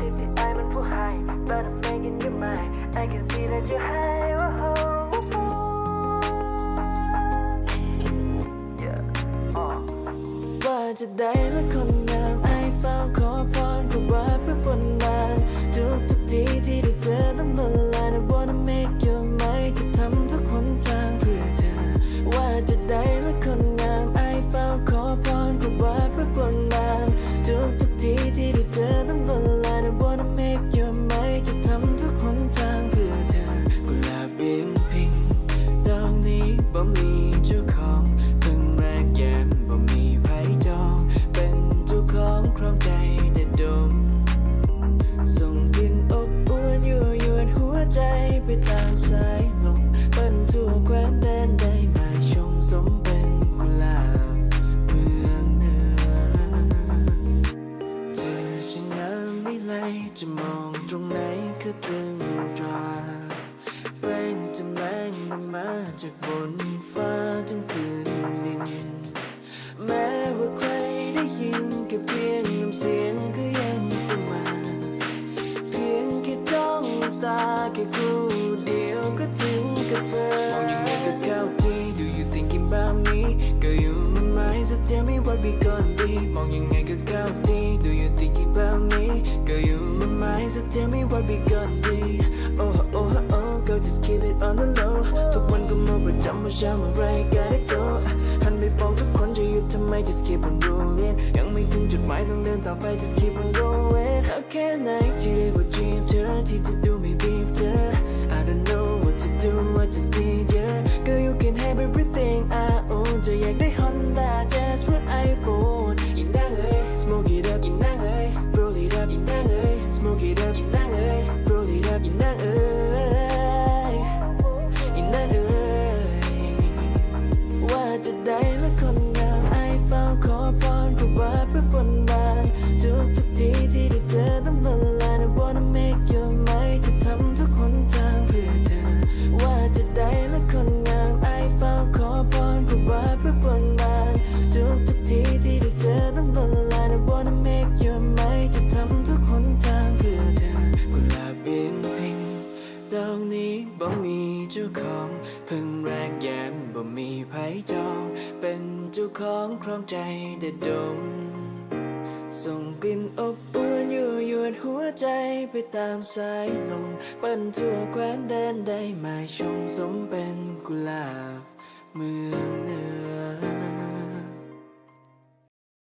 ที่ที่ไอมันผู้ให้ but I'm thinking you might I can see that you're high oh, oh, oh. yeah. Uh. Oh ว่าจะได้ละคนงามไอเฝ้าขอพรก็ว่า ไปตามสายลมเปิ้นทั่วแคว้นแดนได้มาชมสมเป็นกุหลาบเมืองเหนือเธอช่างงามไม่ไหลจะมองตรงไหนก็ตรึงตราแปลงจำแรงลงมาจากบนฟ้าจนคืนดิน แม้ว่าใครได้ยินแค่เพียงน้ำเสียงก็ยังต้องมา เพียงแค่จ้องตาแค่คู่เ we gonna be มองยังไงก็เข้าที่ Do you think about me Girl you my mind so tell me what we gonna be Oh oh oh girl just keep it on the low ทุกวันก็มาประจำว่าเช้าเมื่อไร gotta go หันไปบอกทุกคนจะหยุดทำไม just keep on rolling ยังไม่ถึงจุดหมายต้องเดินต่อไป just keep on going เอาแค่ไหนที่เรียกว่า dream เธอที่จะดูางเอ้ย บ่มีเจ้าของเพิ่งแรกแย้มบ่มีไผจอง เป็นเจ้าของครองใจได้ดม ส่งกลิ่นอบอวนยั่วยวนหัวใจไปตามสายลมเปิ้นทั่วแคว้นแดนได้มาชมสมเป็นกุหลาบ